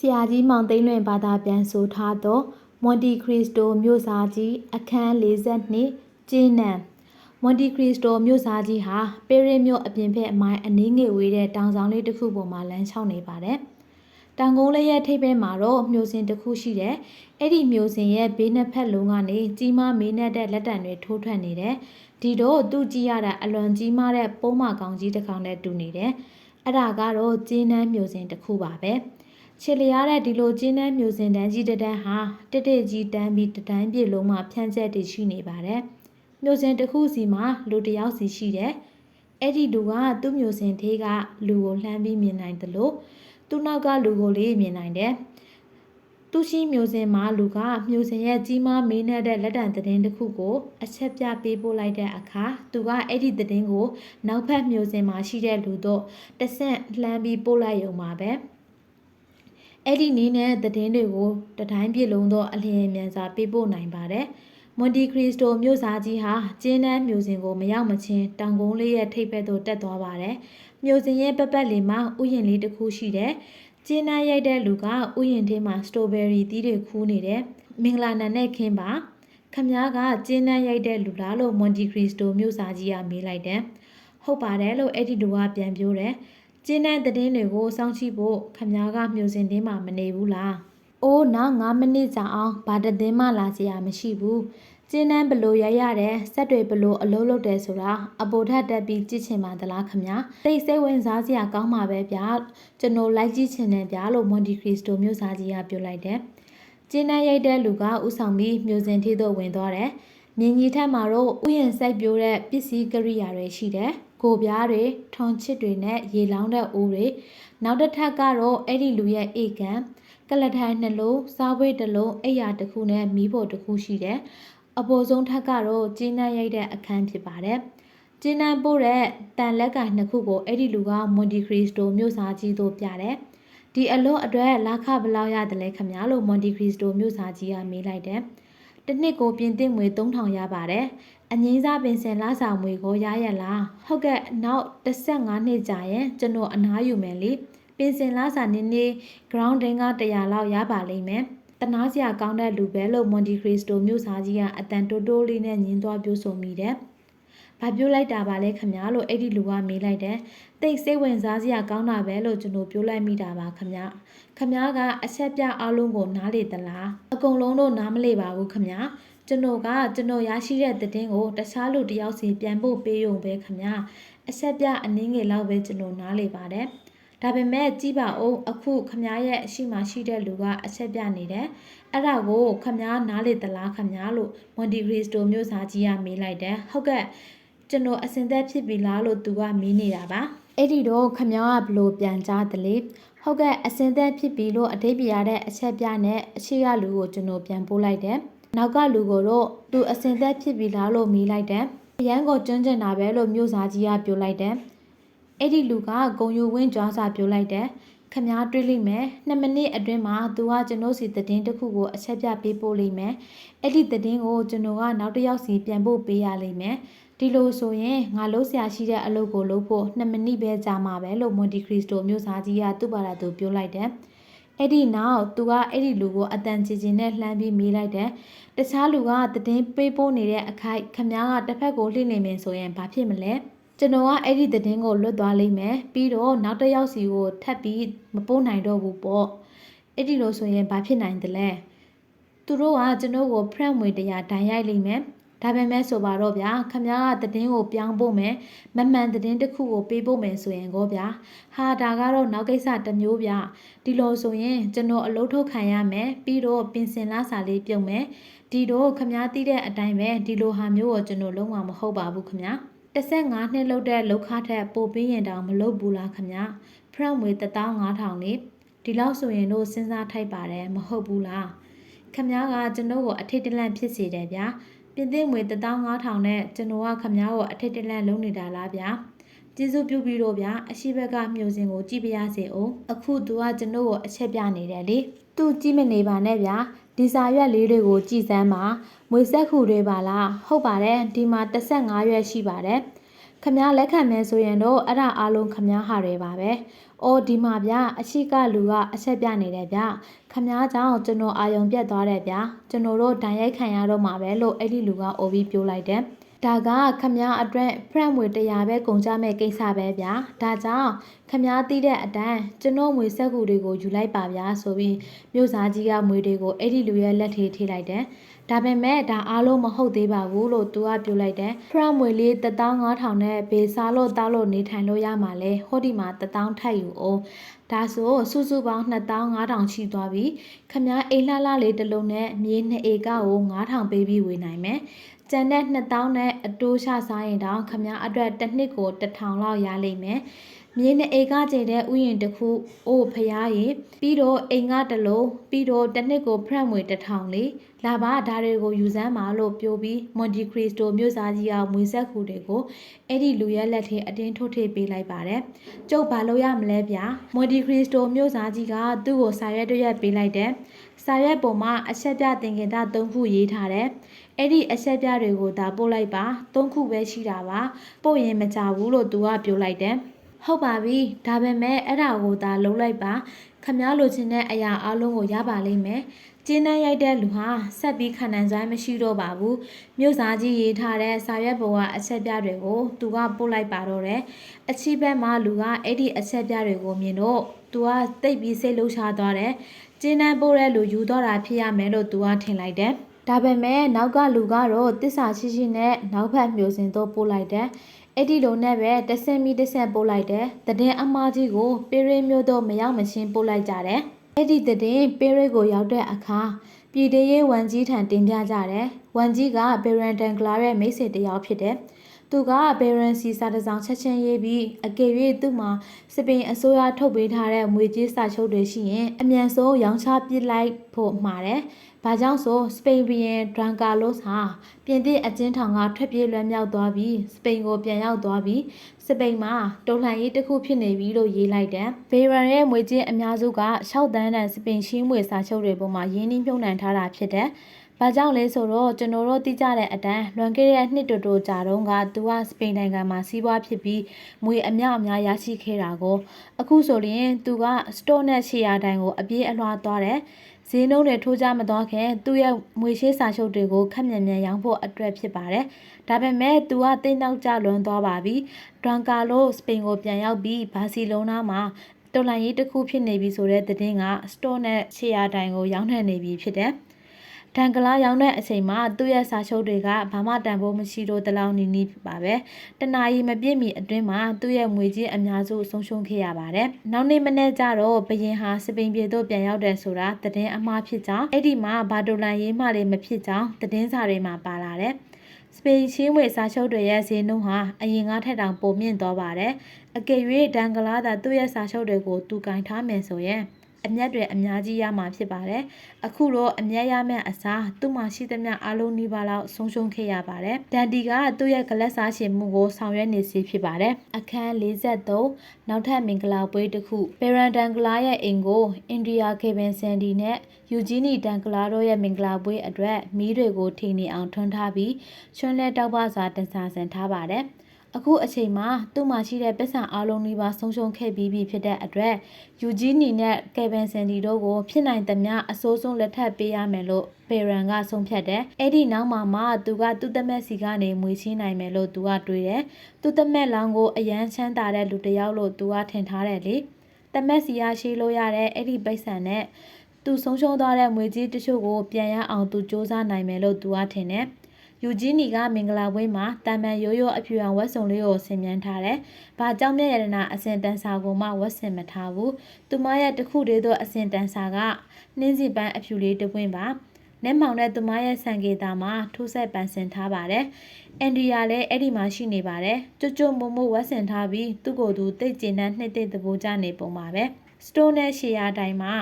ဆရာကြီးမောင်သိန်းလွင်ဘာသာပြန်ဆိုထားသောမွန်တီခရစ္စတိုမြို့စာကြီးအခန်း42ကျင်းနံမွန်တီခရစ္စတိုမြို့စာကြီးဟာပေရစ်မြို့အပြင်ဘက်အမိုင်းအနည်းငယ်ဝေးတဲ့တောင်ဆောင်လေးတစ်ခုပေါ်မှာလမ်းလျှောက်နေပါတယ်။တောင်ကုန်းလေးရဲ့ထိပ်ဘက်မှာတော့မြို့စင်တစ်ခုရှိတယ်။အဲ့ဒီမြို့စင်ရဲ့ဘေးနှစ်ဖက်လုံးကနေကြီးမားမေးနှက်တဲ့လက်တံတွေထိုးထွက်နေတယ်။ဒီတော့သူကြည့်ရတာအလွန်ကြီးမားတဲ့ပုံးမကောင်ကြီးတစ်ကောင်နဲ့တူနေတယ်။အဲ့ဒါကတော့ကျင်းနန်းမြို့စင်တစ်ခုပါပဲ။ ခြေလျားတဲ့ဒီလိုကျင်းတဲ့မျိုးစင်တန်းကြီးတစ်တန်းဟာတစ်တစ်ကြီးတန်းပြီးတစ်တန်းပြည့်လုံးမှာဖြန့်ကျက်တည်ရှိနေပါတယ်။မျိုးစင်တစ်ခုစီမှာလူတစ်ယောက်စီရှိတယ်။အဲ့ဒီလူကသူ့မျိုးစင်သေးကလူကိုလှမ်းပြီးမြင်နိုင်တယ်လို့သူ့နောက်ကလူကိုလေးမြင်နိုင်တယ်။သူရှိမျိုးစင်မှာလူကမျိုးစင်ရဲ့ကြီးမားမင်းနဲ့တဲ့လက်တံသတင်းတစ်ခုကိုအချက်ပြပေးပို့လိုက်တဲ့အခါသူကအဲ့ဒီသတင်းကိုနောက်ဖက်မျိုးစင်မှာရှိတဲ့လူတို့တစ်ဆင့်လှမ်းပြီးပို့လိုက်ရုံပါပဲ။ အဲ့ဒီနည်းနဲ့သတင်းတွေကိုတတိုင်းပြည့်လုံးသောအလျင်အမြန်စွာပေးပို့နိုင်ပါတယ်။မွန်တီခရစ္စတိုမြို့စားကြီးဟာကျင်းနှန်းမြို့စဉ်ကိုမရောက်မချင်းတောင်ကုန်းလေးရဲ့ထိပ်ဘက်သို့တက်သွားပါတယ်။မြို့စဉ်ရဲ့ပတ်ပတ်လည်မှာဥယျာဉ်လေးတစ်ခုရှိတယ်။ကျင်းနှန်းရိုက်တဲ့လူကဥယျာဉ်ထဲမှာစတိုဘယ်ရီသီးတွေခူးနေတယ်။မင်္ဂလာနံနဲ့ခင်းပါ။ခမ ्या ကကျင်းနှန်းရိုက်တဲ့လူလားလို့မွန်တီခရစ္စတိုမြို့စားကြီးကမေးလိုက်တယ်။ဟုတ်ပါတယ်လို့အဲ့ဒီလူကပြန်ပြောတယ်။ ကျင်းတဲ့သတင်းတွေကိုစောင့်ကြည့်ဖို့ခမားကမျိုးစင်တင်းမှာမနေဘူးလား။အိုးနောက်9မိနစ်ကြာအောင်ဘာတသတင်းမှလာစရာမရှိဘူး။ကျင်းတန်းဘလို့ရရတယ်ဆက်တွေဘလို့အလုံးလုံးတယ်ဆိုတာအပေါ်ထက်တက်ပြီးကြည့်ချင်ပါသလားခမား။သိစိတ်ဝင်စားစရာကောင်းပါပဲဗျာ။ကျွန်တော်လိုက်ကြည့်ချင်တယ်ဗျာလို့မွန်တီခရစ္စတိုမျိုးစားကြီးကပြောလိုက်တယ်။ကျင်းတန်းရိုက်တဲ့လူကဥဆောင်ပြီးမျိုးစင်ထိသို့ဝင်သွားတယ်။မြင်းကြီးထက်မှာတော့ဥယျာဉ်စိုက်ပြိုးတဲ့ပစ္စည်းကိရိယာတွေရှိတယ်။ ကိုပြားတွေထွန်ချစ်တွေနဲ့ရေလောင်းတဲ့အိုးတွေနောက်တစ်ထပ်ကတော့အဲ့ဒီလူရဲ့အိတ်ကန်ကလထိုင်နှလုံးစားဝေးတစ်လုံးအိယာတစ်ခုနဲ့မီးဖို့တစ်ခုရှိတယ်။အပေါ်ဆုံးထပ်ကတော့ကျင်းနှံရိုက်တဲ့အခန်းဖြစ်ပါတယ်။ကျင်းနှံပို့တဲ့တန်လက်ကင်နှစ်ခုကိုအဲ့ဒီလူကမွန်တီခရစ္စတိုမြို့စားကြီးတို့ပြတယ်။ဒီအလို့အတွက်လာခဘလောက်ရတယ်လဲခမလို့မွန်တီခရစ္စတိုမြို့စားကြီးကမေးလိုက်တယ်။တစ်နှစ်ကိုပြင်သစ်ငွေ3000ရပါတယ်။ အငိမ့်စားပင်စင်လာဆောင်ငွေကိုရရလားဟုတ်ကဲ့နောက်15နှစ်ကြာရင်ကျွန်တော်အနားယူမယ်လေပင်စင်လာစာနည်းနည်း ground တင်းက100လောက်ရပါလိမ့်မယ်တနာစရာကောင်းတဲ့လူပဲလို့မွန်တီခရစ္စတိုမြို့စားကြီးကအတန်တိုးတိုးလေးနဲ့ညင်းသွားပြောဆိုမိတယ်။ဘာပြောလိုက်တာပါလဲခမလို့အဲ့ဒီလူကမေးလိုက်တယ်။တိတ်စိတ်ဝင်စားစရာကောင်းတာပဲလို့ကျွန်တော်ပြောလိုက်မိတာပါခမ။ခမကအဆက်ပြအလုံးကိုနားလေသလား။အကုန်လုံးတော့နားမလေပါဘူးခမ။ ကျွန်တော်ကကျွန်တော်ရရှိတဲ့သတင်းကိုတခြားလူတစ်ယောက်စီပြန်ဖို့ပေးရုံပဲခမ။အဆက်ပြအနည်းငယ်လောက်ပဲကျွန်တော်နားလေပါတယ်။ဒါပေမဲ့ကြည့်ပါဦးအခုခမားရဲ့အရှိမရှိတဲ့လူကအချက်ပြနေတယ်အဲ့ဒါကိုခမားနားလေသလားခမားလို့မွန်တီဂရီစတိုမျိုးစားကြီးကမေးလိုက်တယ်ဟုတ်ကဲ့ကျွန်တော်အစင်သက်ဖြစ်ပြီလားလို့သူကမေးနေတာပါအဲ့ဒီတော့ခမားကဘလို့ပြန်ကြားတယ်လေဟုတ်ကဲ့အစင်သက်ဖြစ်ပြီလို့အတိတ်ပြရတဲ့အချက်ပြနဲ့အရှိရလူကိုကျွန်တော်ပြန်ပို့လိုက်တယ် နောက်ကလူကိုတော့သူအစင်သက်ဖြစ်ပြီလားလို့မေးလိုက်တယ်ရန်ကိုကျွန်းကျင်တာပဲလို့မျိုးစားကြီးကပြောလိုက်တယ်အဲ့ဒီလူကဂုံယူဝင်းကြွားစာပြောလိုက်တယ်ခမားတွေးလိမ့်မယ်2မိနစ်အတွင်းမှာသူကကျွန်တော်စီသတင်းတစ်ခုကိုအချက်ပြပေးပို့လိမ့်မယ်အဲ့ဒီသတင်းကိုကျွန်တော်ကနောက်တစ်ယောက်စီပြန်ပို့ပေးရလိမ့်မယ်ဒီလိုဆိုရင်ငါလုံးဆရာရှိတဲ့အလုပ်ကိုလုပ်ဖို့2မိနစ်ပဲကြာမှာပဲလို့မွန်တီခရစ္စတိုမျိုးသားကြီးကသူ့ဘာသာသူပြောလိုက်တယ်အဲ့ဒီနောက်သူကအဲ့ဒီလူကိုအတန်ချီချင်နဲ့လှမ်းပြီးမေးလိုက်တယ် တခြားလူကသတင်းပေးပို့နေတဲ့အခိုက်ခမားကတစ်ဖက်ကိုလှည့်နေမယ်ဆိုရင်ဘာဖြစ်မလဲကျွန်တော်ကအဲ့ဒီသတင်းကိုလွတ်သွားလိမ့်မယ်ပြီးတော့နောက်တစ်ယောက်စီကိုထပ်ပြီးမပို့နိုင်တော့ဘူးပေါ့အဲ့ဒီလိုဆိုရင်ဘာဖြစ်နိုင်သလဲသူတို့ကကျွန်တော်ကို friend ဝင်တရားဒဏ်ရိုက်လိမ့်မယ် ဒါပေမဲ့ဆိုပါတော့ဗျာခမ ्या ကသတင်းကိုပြောင်းဖို့မယ်မမှန်သတင်းတစ်ခုကိုပေးဖို့မယ်ဆိုရင်ကောဗျာဟာဒါကတော့နောက်ကိစ္စတစ်မျိုးဗျဒီလိုဆိုရင်ကျွန်တော်အလုပ်ထုတ်ခံရမယ်ပြီးတော့ပင်စင်လာစာလေးပြုတ်မယ်ဒီတော့ခမ ्या သိတဲ့အတိုင်းပဲဒီလိုဟာမျိုးကိုကျွန်တော်လုံးဝမဟုတ်ပါဘူးခမ ्या 15နှစ်လောက်တဲ့လောက်ခထက်ပိုပြီးရင်တောင်မလုပ်ဘူးလားခမဖရန့်ဝေ15000လေဒီလောက်ဆိုရင်တော့စဉ်းစားထိုက်ပါတယ်မဟုတ်ဘူးလားခမကကျွန်တော်ကိုအထိတ်တလန့်ဖြစ်စေတယ်ဗျာ ပြင်သစ်ငွေ15000နဲ့ကျွန်တော်ကခမကိုအထိတ်တလန့်လုံးနေတာလားဗျာကျေးဇူးပြုပြီးတော့ဗျာအရှိဘက်ကမြို့စင်ကိုကြည့်ပြရစေအောင်အခုသူကကျွန်တော်ကိုအချက်ပြနေတယ်လေသူကြည့်မနေပါနဲ့ဗျာဒီစာရွက်လေးတွေကိုကြည်စမ်းပါမွေဆက်ခုတွေပါလားဟုတ်ပါတယ်ဒီမှာ15ရွက်ရှိပါတယ် ခခမားလက်ခံမယ်ဆိုရင်တော့အဲ့ဒါအားလုံးခမားဟာတွေပါပဲ။အော်ဒီမှာဗျအရှိကလူကအဆက်ပြနေတယ်ဗျ။ခမားကြောင့်ကျွန်တော်အာယုံပြတ်သွားတယ်ဗျ။ကျွန်တော်တို့ဒဏ်ရိုက်ခံရတော့မှာပဲလို့အဲ့ဒီလူကအိုပြီးပြောလိုက်တယ်။ဒါကခမားအတွက်ဖရန့်ငွေ100ပဲကုန်ကြမဲ့ကိစ္စပဲဗျာဒါကြောင့်ခမားသိတဲ့အတန်းကျွန်တော်ငွေဆက်ကူတွေကိုယူလိုက်ပါဗျာဆိုပြီးမြို့သားကြီးကငွေတွေကိုအဲ့ဒီလူရဲ့လက်ထဲထိလိုက်တယ် ဒါပေမဲ့ဒါအားလုံးမဟုတ်သေးပါဘူးလို့သူကပြောလိုက်တယ်ဖရန့်ငွေလေး15000နဲ့ဘေးစားလို့တောက်လို့နေထိုင်လို့ရမှာလဲဟောဒီမှာ1000ထပ်ယူအောင်ဒါဆိုစုစုပေါင်း2500ချီသွားပြီခမားအိမ်လှလှလေးတစ်လုံးနဲ့မြေ2ဧကကို9000ပေးပြီးဝေနိုင်မယ်ကျန်တဲ့2000နဲ့အတိုးချစားရင်တောင်ခမားအတွက်တစ်နှစ်ကို1000လောက်ရလိမ့်မယ်မြေနဲ့အိမ်ကကျတဲ့ဥယျာဉ်တစ်ခုအိုးဖျားရင်ပြီးတော့အိမ်ကတစ်လုံးပြီးတော့တစ်နှစ်ကိုဖရန့်ငွေ1000လေး လာပါဒါတွေကိုယူစမ်းပါလို့ပြောပြီးမွန်တီခရစ်စတိုမြို့သားကြီးကမွေဆက်ခုတွေကိုအဲ့ဒီလူရဲ့လက်ထဲအတင်းထုတ်ထိပ်ပေးလိုက်ပါတယ်။ကျုပ်ဘာလို့ရမလဲဗျာ။မွန်တီခရစ်စတိုမြို့သားကြီးကသူ့ကိုစာရွက်တစ်ရွက်ပေးလိုက်တယ်။စာရွက်ပေါ်မှာအချက်ပြသင်္ကေတ၃ခုရေးထားတယ်။အဲ့ဒီအချက်ပြတွေကိုဒါပို့လိုက်ပါ၃ခုပဲရှိတာပါပို့ရင်မကြဘူးလို့သူကပြောလိုက်တယ် ဟုတ်ပါပြီဒါပေမဲ့အဲ့ဒါကိုဒါလုံးလိုက်ပါခမားလိုချင်တဲ့အရာအလုံးကိုရပါလိမ့်မယ်ကျင်းနှန်းရိုက်တဲ့လူဟာဆက်ပြီးခံနိုင်စွမ်းမရှိတော့ပါဘူးမြို့သားကြီးရေးထားတဲ့စာရွက်ပေါ်ကအချက်ပြတွေကိုသူကပို့လိုက်ပါတော့တယ်အချိဘက်မှာလူကအဲ့ဒီအချက်ပြတွေကိုမြင်တော့သူကတိတ်ပြီးစိတ်လှုပ်ရှားသွားတယ်ကျင်းနှန်းပို့တဲ့လူယူတော့တာဖြစ်ရမယ်လို့သူကထင်လိုက်တယ်ဒါပေမဲ့နောက်ကလူကတော့တစ္ဆာရှိရှိနဲ့နောက်ဖက်မျိုးစင်တော့ပို့လိုက်တယ် အဲ့ဒီလိုနဲ့ပဲတဆင်မီတဆင်ပို့လိုက်တယ်တည်င်းအမကြီးကိုပေရင်းမျိုးတော့မရောက်မချင်းပို့လိုက်ကြတယ်အဲ့ဒီတည်င်းပေရစ်ကိုရောက်တဲ့အခါပြည်တရေးဝန်ကြီးထံတင်ပြကြတယ်ဝန်ကြီးကဘေရန်တန်ကလာရဲ့မိတ်ဆွေတစ်ယောက်ဖြစ်တယ်သူကဘေရန်စီစာတစောင်ချက်ချင်းရေးပြီးအကယ်၍သူ့မှာစပင်အစိုးရထုတ်ပေးထားတဲ့ငွေကြေးစာချုပ်တွေရှိရင်အမြန်ဆုံးရောင်းချပစ်လိုက်ဖို့မှာတယ်။ ဘာကြောင့်ဆိုစပိန်ဘီယန်ဒရန်ကာလော့စ်ဟာပြင်သစ်အကျဉ်းထောင်ကထွက်ပြေးလွှမ်းမြောက်သွားပြီးစပိန်ကိုပြန်ရောက်သွားပြီးစပိန်မှာတော်လှန်ရေးတစ်ခုဖြစ်နေပြီလို့ရေးလိုက်တယ်။ဘေရန်ရဲ့ငွေကြေးအများစုက6တန်းတန်စပိန်ရှင်းငွေစာချုပ်တွေပေါ်မှာရင်းနှီးမြှုပ်နှံထားတာဖြစ်တယ်။ဘာကြောင့်လဲဆိုတော့ကျွန်တော်တို့သိကြတဲ့အတန်းလွန်ခဲ့တဲ့နှစ်တိုတိုကြာတုန်းကသူကစပိန်နိုင်ငံမှာစီးပွားဖြစ်ပြီးငွေအများအများရရှိခဲ့တာကိုအခုဆိုရင်သူကစတော့နဲ့ရှေ့ယာတိုင်ကိုအပြေးအလွှားသွားတယ် ဈေးနှုန်းတွေထိုးကြမသွားခင်သူ့ရဲ့ငွေရှေးစာချုပ်တွေကိုခက်မြန်မြန်ရောင်းဖို့အတွက်ဖြစ်ပါတယ်။ဒါပေမဲ့သူကတိတ်နောက်ကျလွန်သွားပါပြီ။ဒရန်ကာလိုစပိန်ကိုပြန်ရောက်ပြီးဘာစီလိုနာမှာတော်လိုင်းရေးတစ်ခုဖြစ်နေပြီဆိုတဲ့သတင်းကစတော့နဲ့ရှေ့ယာတိုင်ကိုရောင်းနှံနေပြီဖြစ်တယ်။ ဒန်ကလာရောင်းတဲ့အချိန်မှာသူ့ရဲ့စာချုပ်တွေကဘာမှတန်ဖိုးမရှိတော့တလောင်နီးနီးပါပဲတနာရီမပြည့်မီအတွင်းမှာသူ့ရဲ့ငွေကြေးအများစုဆုံးရှုံးခဲ့ရပါတယ်နောက်နေ့မနေ့ကျတော့ဘရင်ဟာစပိန်ပြည်သို့ပြန်ရောက်တယ်ဆိုတာသတင်းအမှားဖြစ်ကြောင်းအဲ့ဒီမှာဘာတိုလန်ရေးမှလည်းမဖြစ်ကြောင်းသတင်းစာတွေမှာပါလာတယ်စပိန်ချင်းဝေစာချုပ်တွေရဲ့ဈေးနှုန်းဟာအရင်ကထက်တောင်ပိုမြင့်သွားပါတယ်။အကယ်၍ဒန်ကလာသာသူ့ရဲ့စာချုပ်တွေကိုတူကင်ထားမယ်ဆိုရင် အမျက်တွေအများကြီးရမှာဖြစ်ပါတယ်။အခုတော့အမျက်ရမယ့်အစားသူ့မှာရှိသမျှအလုံးနီးပါးလောက်ဆုံးရှုံးခဲ့ရပါတယ်။ဒန်ဒီကသူ့ရဲ့ကလပ်စားရှင်မှုကိုဆောင်ရွက်နေစီဖြစ်ပါတယ်။အခန်း43နောက်ထပ်မင်္ဂလာပွဲတစ်ခုပရန်ဒန်ကလာရဲ့အိမ်ကိုအိန္ဒိယကေဗင်ဆန်ဒီနဲ့ယူဂျီနီဒန်ကလာတို့ရဲ့မင်္ဂလာပွဲအတွက်မီးတွေကိုထိနေအောင်ထွန်းထားပြီးချွန်းလက်တောက်ပစွာတင်စားဆင်ထားပါတယ်။ အခုအချိန်မှာသူ့မှာရှိတဲ့ပစ္စံအလုံးလေးပါဆုံးရှုံးခဲ့ပြီးပြီဖြစ်တဲ့အတွက်ယူဂျီနီနဲ့ကယ်ဗင်ဆန်ဒီတို့ကိုဖြစ်နိုင်သမျှအစိုးဆုံးလက်ထပ်ပေးရမယ်လို့ပေရန်ကဆုံးဖြတ်တယ်။အဲ့ဒီနောက်မှာမှသူကသူ့သမက်စီကနေမွေချင်းနိုင်မယ်လို့သူကတွေးတယ်။သူ့သမက်လောင်းကိုအရန်ချမ်းသာတဲ့လူတစ်ယောက်လို့သူကထင်ထားတယ်လေ။သမက်စီရရှိလို့ရတဲ့အဲ့ဒီပိတ်ဆန်နဲ့သူဆုံးရှုံးသွားတဲ့ငွေကြီးတချို့ကိုပြန်ရအောင်သူစူးစမ်းနိုင်မယ်လို့သူကထင်တယ်။ ယူဂျီနီကမင်္ဂလာပွဲမှာတာမန်ရိုးရိုးအဖြူရောင်ဝတ်စုံလေးကိုဆင်မြန်းထားတယ်။ဘာကြောင့်မြရတနာအစင်တန်စာကိုမှဝတ်ဆင်မထားဘူး။သူမရဲ့တခုတည်းသောအစင်တန်စာကနှင်းစီပန်းအဖြူလေးတစ်ပွင့်ပါ။နဲ့မောင်တဲ့သူမရဲ့ဆန်ကေတာမှာထိုးဆက်ပန်ဆင်ထားပါတယ်။အန်ဒီယာလည်းအဲ့ဒီမှာရှိနေပါတယ်။ကျွတ်ကျွတ်မို့မို့ဝတ်ဆင်ထားပြီးသူ့ကိုယ်သူတိတ်ကျင်တဲ့နှစ်သိတဲ့သဘောကျနေပုံပါပဲ။စတိုးနဲ့ရှေယာတိုင်မှာ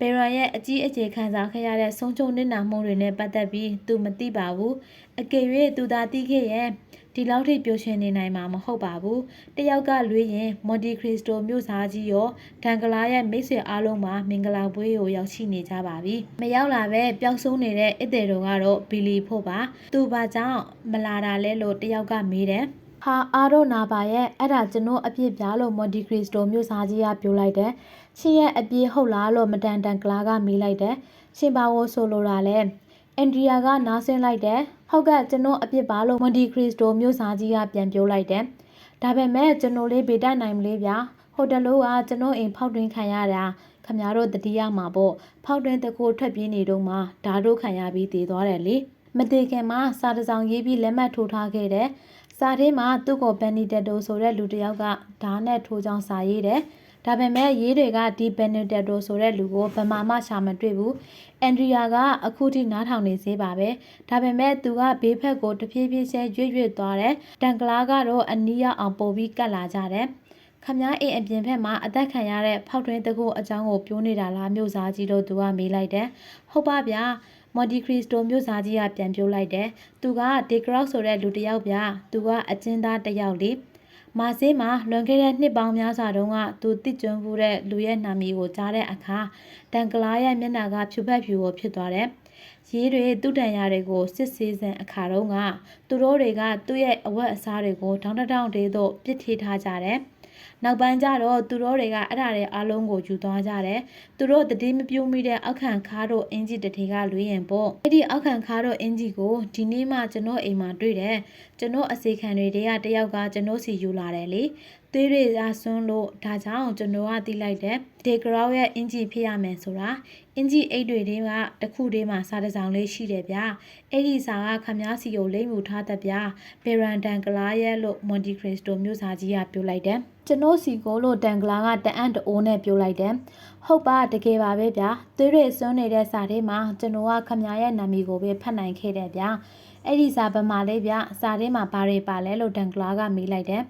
ဘယ်ရန်ရဲ့အကြီးအကျယ်ခံစားခဲ့ရတဲ့ဆုံးချုံနစ်နာမှုတွေနဲ့ပတ်သက်ပြီးသူမသိပါဘူးအကယ်၍သူသာသိခဲ့ရင်ဒီလောက်ထိပျော်ရွှင်နေနိုင်မှာမဟုတ်ပါဘူးတယောက်ကလွေးရင်မွန်တီခရစ္စတိုမြို့စားကြီးရောဒန်ကလာရဲ့မိတ်ဆွေအားလုံးမှာမင်္ဂလာပွဲကိုရောက်ရှိနေကြပါပြီမရောက်လာပဲပျောက်ဆုံးနေတဲ့အစ်တဲ့တော်ကတော့ဘီလီဖို့ပါသူဘာကြောင့်မလာတာလဲလို့တယောက်ကမေးတယ်ဟာအားတော့နာပါရဲ့အဲ့ဒါကျွန်တော်အပြစ်ပြလို့မွန်တီခရစ်စတိုမြို့စားကြီးကပြောလိုက်တယ် ရှင်ရဲ့အပြစ်ဟုတ်လားလို့မတန်တန်ကလာကမေးလိုက်တယ်ရှင်ပါဝဆိုလိုတာလဲအန်ဒရီယာကနားဆင်းလိုက်တယ်ဟုတ်ကဲ့ကျွန်တော်အပြစ်ပါလို့မွန်တီခရစ်စတိုမြို့စားကြီးကပြန်ပြောလိုက်တယ်ဒါပေမဲ့ကျွန်တော်လေးဗေတနိုင်မလေးဗျာဟိုတလို့ကကျွန်တော်အိမ်ဖောက်တွင်းခံရတာခမရတို့တတိယမှာပေါ့ဖောက်တွင်းတကူထွက်ပြေးနေတော့မှဓာတ်တို့ခံရပြီးတည်သွားတယ်လေမတည်ခင်မှာစာတစောင်ရေးပြီးလက်မှတ်ထိုးထားခဲ့တယ်စာထဲမှာသူ့ကိုဘန်နီတက်တိုဆိုတဲ့လူတစ်ယောက်ကဓာတ်နဲ့ထိုးချောင်းစာရေးတယ်။ ဒါပေမဲ့ရေးတွေကဒီဘန်နီတက်တိုဆိုတဲ့လူကိုဗမာမှရှာမတွေ့ဘူး။အန်ဒရီယာကအခုထိနားထောင်နေသေးပါပဲ။ဒါပေမဲ့သူကဘေးဖက်ကိုတဖြည်းဖြည်းချင်းရွတ်ရွတ်သွားတယ်။တန်ကလာကတော့အနီးရောက်အောင်ပို့ပြီးကတ်လာကြတယ်။ခမားအိမ်အပြင်ဘက်မှာအသက်ခံရတဲ့ဖောက်ထွင်းတကူအကြောင်းကိုပြောနေတာလားမြို့သားကြီးတို့သူကမေးလိုက်တယ်။ဟုတ်ပါဗျာ။မော်ဒီခရစ်စတိုမြို့သားကြီးကပြန်ပြောလိုက်တယ်။သူကဒေဂရောက်ဆိုတဲ့လူတစ်ယောက်ဗျာ။သူကအကျဉ်းသားတစ်ယောက်လေ။ မာဆေးမှာလွန်ခဲ့တဲ့နှစ်ပေါင်းများစွာတုန်းကသူတည်ကျွန်းမှုတဲ့လူရဲ့နာမည်ကိုကြားတဲ့အခါတန်ကလာရဲ့မျက်နှာကဖြူဖက်ဖြူကိုဖြစ်သွားတယ်။ရေးတွေသူ့တန်ရာတွေကိုစစ်ဆေးစံအခါတုန်းကသူတို့တွေကသူ့ရဲ့အဝတ်အစားတွေကိုထောင်းတောင်းတေးသို့ပစ်ထေးထားကြတယ်။ နောက်ပိုင်းကျတော့သူတို့တွေကအဲ့ဒါတွေအားလုံးကိုယူသွားကြတယ်။သူတို့တတိမပြိုးမိတဲ့အောက်ခံခါတို့အင်ဂျီတစ်ထေကလွေးရင်ပေါ့။အဲ့ဒီအောက်ခံခါတို့အင်ဂျီကိုဒီနေ့မှကျွန်တော်အိမ်မှာတွေ့တယ်။ကျွန်တော်အစီခံတွေတည်းကတယောက်ကကျွန်တော်စီယူလာတယ်လေ။ သေးတွေအဆွန်းလို့ဒါကြောင့်ကျွန်တော်ကသိလိုက်တယ်ဒေဂရောရဲ့အင်ဂျီဖြစ်ရမယ်ဆိုတာအင်ဂျီအိတ်တွေတည်းကတစ်ခုတည်းမှာစားတစ်စောင်လေးရှိတယ်ဗျအဲ့ဒီစာကခမားစီကိုလိမ့်မှုထားတဲ့ဗျပေရန်တန်ကလာရဲ့လို့မွန်တီခရစ်စတိုမြို့စာကြီးကပြောလိုက်တယ်ကျွန်တော်စီကိုလို့တန်ကလာကတအံ့တိုးနဲ့ပြောလိုက်တယ်ဟုတ်ပါတကယ်ပါပဲဗျာသွေးတွေစွန်းနေတဲ့စာထဲမှာကျွန်တော်ကခမားရဲ့နာမည်ကိုပဲဖတ်နိုင်ခဲ့တယ်ဗျာအဲ့ဒီစာဗမာလေးဗျစာထဲမှာဘာတွေပါလဲလို့တန်ကလာကမေးလိုက်တယ်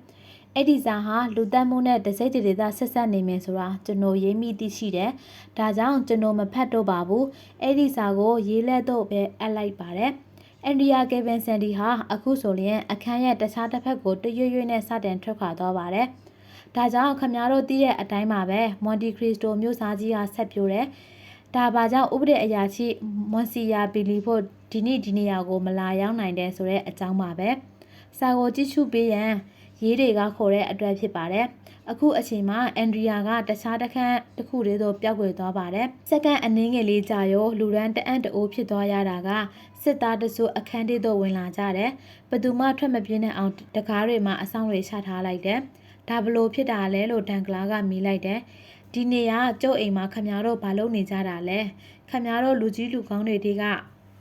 အဲ့ဒီစာဟာလူတက်မှုနဲ့တစိမ့်တရေသားဆက်ဆက်နေမယ်ဆိုတာကျွန်တော်ရေးမိသိရှိတယ်။ဒါကြောင့်ကျွန်တော်မဖတ်တော့ပါဘူး။အဲ့ဒီစာကိုရေးလက်တော့ပဲအပ်လိုက်ပါတယ်။အန်ဒီယာကေဗင်ဆန်ဒီဟာအခုဆိုရင်အခန်းရဲ့တခြားတစ်ဖက်ကိုတရွရွနဲ့စတင်ထွက်ခွာသွားပါတယ်။ဒါကြောင့်ခမများတို့သိတဲ့အတိုင်းပါပဲမွန်တီခရစ်စတိုမြို့စားကြီးကဆက်ပြိုတယ်။ဒါပါကြောင့်ဥပဒေအရာရှိမွန်စီယာပီလီဖို့ဒီနေ့ဒီနေရာကိုမလာရောက်နိုင်တဲ့ဆိုတဲ့အကြောင်းပါပဲ။စာကိုကြည့်ရှုပေးရန် ရေးတွေကခေါ်တဲ့အတွက်ဖြစ်ပါတယ်။အခုအချိန်မှာအန်ဒရီယာကတခြားတစ်ခန်းတစ်ခုတည်းသို့ပျောက်ကွယ်သွားပါတယ်။စက္ကန့်အနည်းငယ်လေးကြာရောလူရန်တအံ့တအိုးဖြစ်သွားရတာကစစ်သားတစုအခန်းထဲသို့ဝင်လာကြတယ်။ဘသူမှထွက်မပြင်းတဲ့အောင်တကားတွေမှာအဆောင်တွေချထားလိုက်တယ်။ဒါဘလို့ဖြစ်တာလဲလို့ဒန်ကလာကမေးလိုက်တယ်။ဒီနေရာကျုပ်အိမ်မှာခမများတို့ဘာလုပ်နေကြတာလဲ။ခမများတို့လူကြီးလူကောင်းတွေတွေက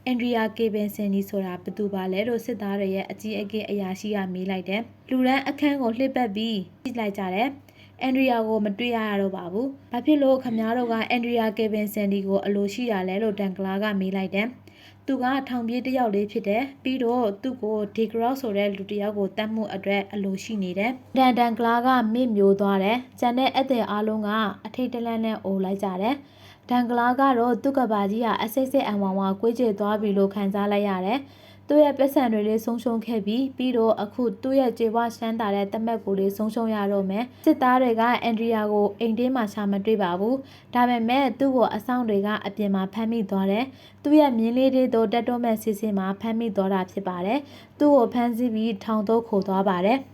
အန်ဒရီယာကေဘင်ဆန်နီဆိုတာဘသူပါလဲလို့စစ်သားတွေရဲ့အကြီးအကဲအရာရှိကမေးလိုက်တယ်။လူရန်အခန်းကိုလှစ်ပတ်ပြီးကြည့်လိုက်ကြတယ်။အန်ဒရီယာကိုမတွေ့ရရတော့ပါဘူး။ဘာဖြစ်လို့ခမားတို့ကအန်ဒရီယာကေဘင်ဆန်နီကိုအလိုရှိရလဲလို့တန်ကလာကမေးလိုက်တယ်။သူကထောင်ပြေးတစ်ယောက်လေးဖြစ်တယ်။ပြီးတော့သူ့ကိုဒီဂရော့ဆိုတဲ့လူတစ်ယောက်ကိုတတ်မှုအတွက်အလိုရှိနေတယ်။ဒန်ဒန်ကလာကမေ့မျိုးသွားတယ်။ကျန်တဲ့အသက်အားလုံးကအထိတ်တလန့်နဲ့အိုလိုက်ကြတယ်။ ဒန်ကလာကတော့သူ့ကဘာကြီးကအစိတ်စိတ်အံဝါဝါကွေးကျသွားပြီလို့ခံစားလိုက်ရတယ်။သူ့ရဲ့ပတ်စံတွေလေးဆုံးရှုံးခဲ့ပြီးပြီးတော့အခုသူ့ရဲ့ကြေဝါရှမ်းတာတဲ့တမက်ကိုလေးဆုံးရှုံးရတော့မယ်။စစ်သားတွေကအန်ဒရီယာကိုအိမ်တင်းမှာရှာမတွေ့ပါဘူး။ဒါပေမဲ့သူ့ကိုအဆောင်တွေကအပြင်မှာဖမ်းမိသွားတယ်။သူ့ရဲ့မြင်းလေးတွေတို့တက်တော့မဲ့စီစဉ်မှာဖမ်းမိသွားတာဖြစ်ပါတယ်။သူ့ကိုဖမ်းဆီးပြီးထောင်သို့ခိုသွားပါတယ်။